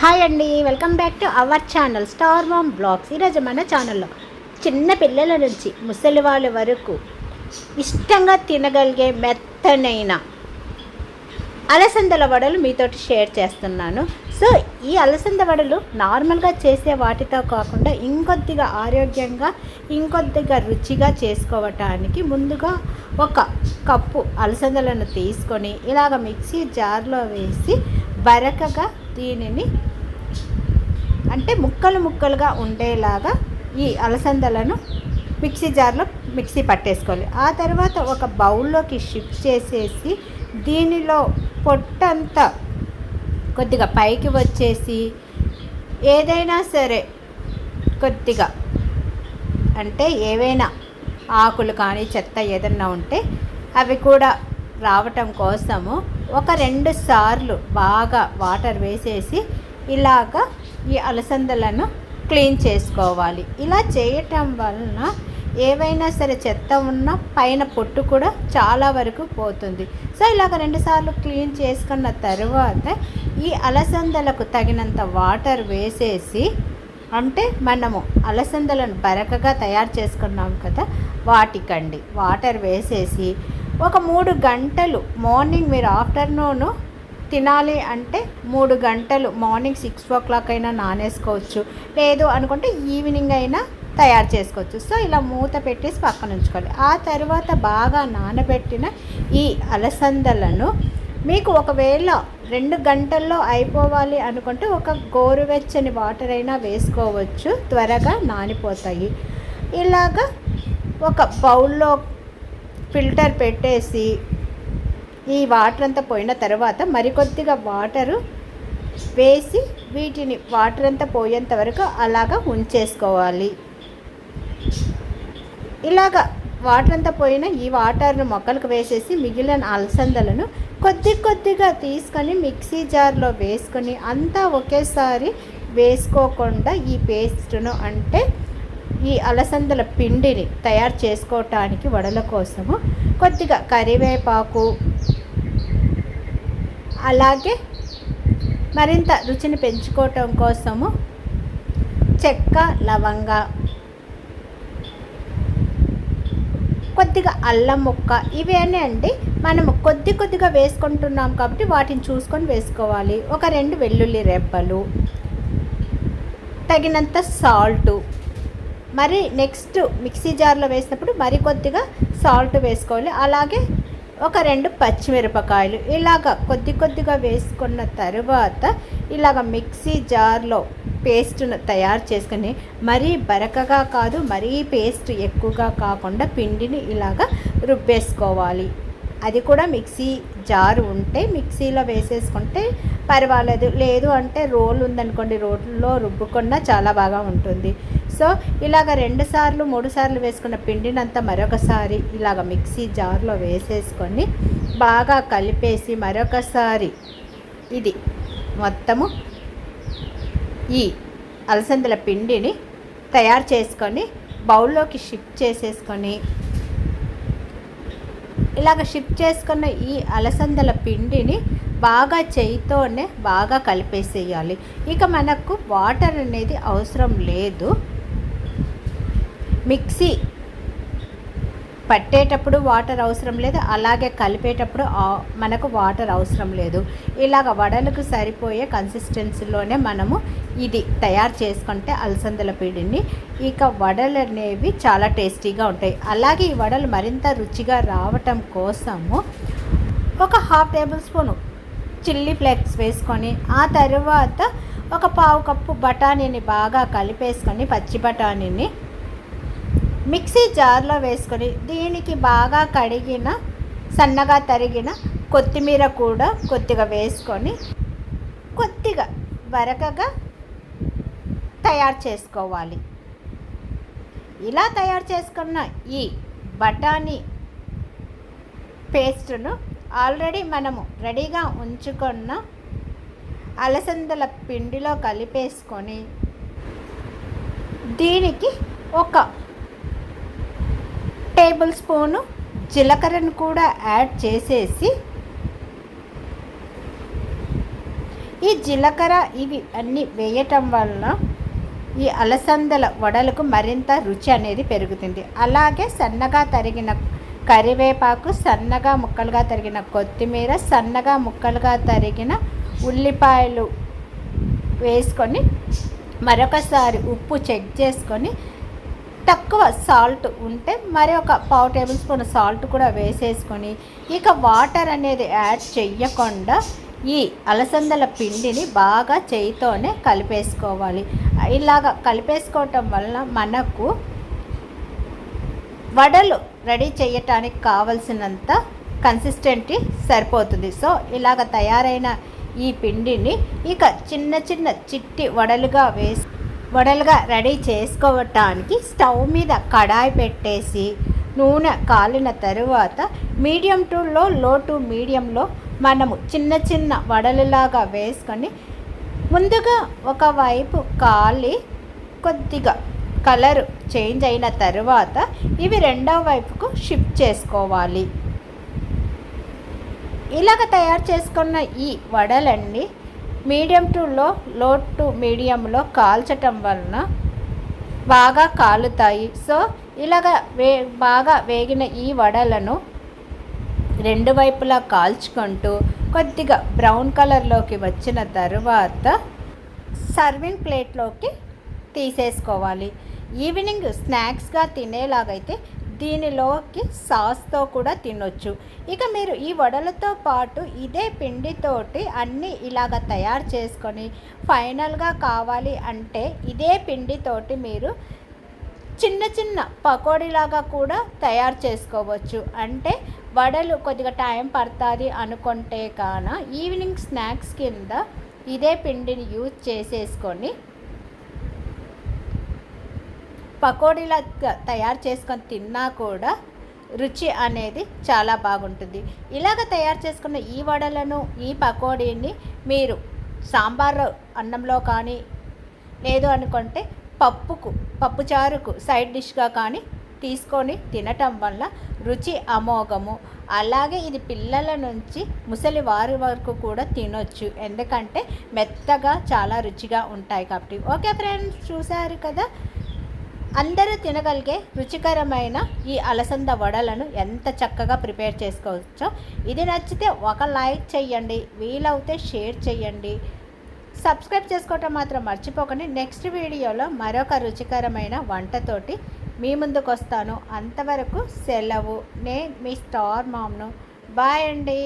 Hi అండి welcome back to our channel star mom blogs. ఈరోజు మన ఛానల్లో చిన్న పిల్లల నుంచి ముసలి వాళ్ళ వరకు ఇష్టంగా తినగలిగే మెత్తనైన అలసందల వడలు మీతోటి షేర్ చేస్తున్నాను. సో ఈ అలసంద వడలు నార్మల్గా చేసే వాటితో కాకుండా ఇంకొద్దిగా ఆరోగ్యంగా ఇంకొద్దిగా రుచిగా చేసుకోవటానికి ముందుగా ఒక కప్పు అలసందలను తీసుకొని ఇలాగ మిక్సీ జార్లో వేసి బరకగా దీనిని అంటే ముక్కలు ముక్కలుగా ఉండేలాగా ఈ అలసందలను మిక్సీ జార్లో మిక్సీ పట్టేసుకోవాలి. ఆ తర్వాత ఒక బౌల్లోకి షిఫ్ట్ చేసేసి దీనిలో పొట్టంతా కొద్దిగా పైకి వచ్చేసి ఏదైనా సరే కొద్దిగా అంటే ఏవైనా ఆకులు కానీ చెత్త ఏదన్నా ఉంటే అవి కూడా రావటం కోసము ఒక రెండు సార్లు బాగా వాటర్ వేసేసి ఇలాగా ఈ అలసందలను క్లీన్ చేసుకోవాలి. ఇలా చేయటం వలన ఏవైనా సరే చెత్త ఉన్న పైన పొట్టు కూడా చాలా వరకు పోతుంది. సో ఇలాగ రెండుసార్లు క్లీన్ చేసుకున్న తర్వాత ఈ అలసందలకు తగినంత వాటర్ వేసేసి అంటే మనము అలసందలను బరకగా తయారు చేసుకున్నాం కదా వాటికండి. వాటర్ వేసేసి ఒక మూడు గంటలు మార్నింగ్ మీరు ఆఫ్టర్నూను తినాలి అంటే మూడు గంటలు మార్నింగ్ సిక్స్ ఓ క్లాక్ అయినా నానేసుకోవచ్చు. లేదు అనుకుంటే ఈవినింగ్ అయినా తయారు చేసుకోవచ్చు. సో ఇలా మూత పెట్టేసి పక్కన ఉంచుకోవాలి ఆ తర్వాత బాగా నానబెట్టిన ఈ అలసందలను మీకు ఒకవేళ రెండు గంటల్లో అయిపోవాలి అనుకుంటే ఒక గోరువెచ్చని వాటర్ అయినా వేసుకోవచ్చు. త్వరగా నానిపోతాయి. ఇలాగా ఒక బౌల్లో ఫిల్టర్ పెట్టేసి ఈ వాటర్ అంతా పోయిన తర్వాత మరికొద్దిగా వాటరు వేసి వీటిని వాటర్ అంతా పోయేంత వరకు అలాగా ఉంచేసుకోవాలి. ఇలాగ వాటర్ అంతా పోయిన ఈ వాటర్ను మొక్కలకు వేసేసి మిగిలిన అలసందలను కొద్ది కొద్దిగా తీసుకొని మిక్సీ జార్లో వేసుకొని అంతా ఒకేసారి వేసుకోకుండా ఈ పేస్ట్ను అంటే ఈ అలసందల పిండిని తయారు చేసుకోవటానికి వడల కోసము కొద్దిగా కరివేపాకు అలాగే మరింత రుచిని పెంచుకోవటం కోసము చెక్క లవంగ కొద్దిగా అల్లం ముక్క ఇవన్నీ అండి. మనము కొద్ది కొద్దిగా వేసుకుంటున్నాం కాబట్టి వాటిని చూసుకొని వేసుకోవాలి. ఒక రెండు వెల్లుల్లి రెబ్బలు తగినంత సాల్టు. మరి నెక్స్ట్ మిక్సీ జార్లో వేసినప్పుడు మరి కొద్దిగా సాల్ట్ వేసుకోవాలి. అలాగే ఒక రెండు పచ్చిమిరపకాయలు ఇలాగ కొద్ది కొద్దిగా వేసుకున్న తర్వాత ఇలాగ మిక్సీ జార్లో పేస్ట్ను తయారు చేసుకుని మరీ బరకగా కాదు మరీ పేస్ట్ ఎక్కువగా కాకుండా పిండిని ఇలాగ రుబ్బేసుకోవాలి. అది కూడా మిక్సీ జారు ఉంటే మిక్సీలో వేసేసుకుంటే పర్వాలేదు. లేదు అంటే రోల్ ఉందనుకోండి రోల్లో రుబ్బుకున్నా చాలా బాగా ఉంటుంది. సో ఇలాగ రెండు సార్లు మూడు సార్లు వేసుకున్న పిండినంతా మరొకసారి ఇలాగ మిక్సీ జార్లో వేసేసుకొని బాగా కలిపేసి మరొకసారి ఇది మొత్తము ఈ అలసందల పిండిని తయారు చేసుకొని బౌల్లోకి షిఫ్ట్ చేసేసుకొని ఇలాగ షిఫ్ట్ చేసుకున్న ఈ అలసందల పిండిని బాగా చేయితోనే బాగా కలిపేసేయాలి. ఇక మనకు వాటర్ అనేది అవసరం లేదు. మిక్సీ పట్టేటప్పుడు వాటర్ అవసరం లేదు అలాగే కలిపేటప్పుడు మనకు వాటర్ అవసరం లేదు. ఇలాగ వడలకు సరిపోయే కన్సిస్టెన్సీలోనే మనము ఇది తయారు చేసుకుంటే అలసందల పిండిని ఇక వడలు అనేవి చాలా టేస్టీగా ఉంటాయి. అలాగే ఈ వడలు మరింత రుచిగా రావటం కోసము ఒక half tablespoon chilli flakes వేసుకొని ఆ తర్వాత ఒక పావు కప్పు బఠానీని బాగా కలిపేసుకొని పచ్చి బఠానీని మిక్సీ జార్లో వేసుకొని దీనికి బాగా కడిగిన సన్నగా తరిగిన కొత్తిమీర కూడా కొద్దిగా వేసుకొని కొద్దిగా వరకగా తయారు చేసుకోవాలి. ఇలా తయారు చేసుకున్న ఈ బఠానీ పేస్ట్ను ఆల్రెడీ మనము రెడీగా ఉంచుకున్న అలసందల పిండిలో కలిపేసుకొని దీనికి ఒక టేబుల్ స్పూను జీలకర్రను కూడా యాడ్ చేసేసి ఈ జీలకర్ర ఇవి అన్నీ వేయటం వలన ఈ అలసందల వడలకు మరింత రుచి అనేది పెరుగుతుంది. అలాగే సన్నగా తరిగిన కరివేపాకు సన్నగా ముక్కలుగా తరిగిన కొత్తిమీర సన్నగా ముక్కలుగా తరిగిన ఉల్లిపాయలు వేసుకొని మరొకసారి ఉప్పు చెక్ చేసుకొని తక్కువ సాల్ట్ ఉంటే మరి ఒక పావు టేబుల్ స్పూన్ సాల్ట్ కూడా వేసేసుకొని ఇక వాటర్ అనేది యాడ్ చెయ్యకుండా ఈ అలసందల పిండిని బాగా చేయితోనే కలిపేసుకోవాలి. ఇలాగ కలిపేసుకోవటం వల్ల మనకు వడలు రెడీ చేయటానికి కావలసినంత కన్సిస్టెంటీ సరిపోతుంది. సో ఇలాగ తయారైన ఈ పిండిని ఇక చిన్న చిన్న చిట్టి వడలుగా వేసి వడలుగా రెడీ చేసుకోవటానికి స్టవ్ మీద కడాయి పెట్టేసి నూనె కాలిన తరువాత మీడియం టు లో లో టు మీడియంలో మనము చిన్న చిన్న వడలులాగా వేసుకొని ముందుగా ఒకవైపు కాలి కొద్దిగా కలర్ చేంజ్ అయిన తర్వాత ఇవి రెండవ వైపుకు షిఫ్ట్ చేసుకోవాలి. ఇలాగ తయారు చేసుకున్న ఈ వడలన్నీ మీడియం టు లో లో టు మీడియంలో కాల్చటం వలన బాగా కాలుతాయి. సో ఇలాగ వే బాగా వేగిన ఈ వడలను రెండు వైపులా కాల్చుకుంటూ కొద్దిగా బ్రౌన్ కలర్లోకి వచ్చిన తర్వాత సర్వింగ్ ప్లేట్లోకి తీసేసుకోవాలి. ఈవినింగ్ స్నాక్స్గా తినేలాగైతే దీనిలోకి సాస్తో కూడా తినొచ్చు. ఇక మీరు ఈ వడలతో పాటు ఇదే పిండితోటి అన్నీ ఇలాగ తయారు చేసుకొని ఫైనల్గా కావాలి అంటే ఇదే పిండితోటి మీరు చిన్న చిన్న పకోడీలాగా కూడా తయారు చేసుకోవచ్చు. అంటే వడలు కొద్దిగా టైం పడుతుంది అనుకుంటే కాన ఈవినింగ్ స్నాక్స్ కింద ఇదే పిండిని యూజ్ చేసేసుకొని పకోడీలా తయారు చేసుకొని తిన్నా కూడా రుచి అనేది చాలా బాగుంటుంది. ఇలాగ తయారు చేసుకున్న ఈ వడలను ఈ పకోడీని మీరు సాంబార్ అన్నంలో కానీ లేదు అనుకుంటే పప్పుకు పప్పుచారుకు సైడ్ డిష్గా కానీ తీసుకొని తినటం వల్ల రుచి అమోఘము. అలాగే ఇది పిల్లల నుంచి ముసలి వారి వరకు కూడా తినొచ్చు. ఎందుకంటే మెత్తగా చాలా రుచిగా ఉంటాయి కాబట్టి. ఓకే ఫ్రెండ్స్ చూశారు కదా? అందరూ తినగలిగే రుచికరమైన ఈ అలసంద వడలను ఎంత చక్కగా ప్రిపేర్ చేసుకోవచ్చో. ఇది నచ్చితే ఒక లైక్ చేయండి వీలవుతే షేర్ చేయండి సబ్స్క్రైబ్ చేసుకోవటం మాత్రం మర్చిపోకండి. నెక్స్ట్ వీడియోలో మరొక రుచికరమైన వంటతోటి మీ ముందుకు వస్తాను అంతవరకు సెలవు. నేను మీ స్టార్ మామ్ను. బాయ్ అండి.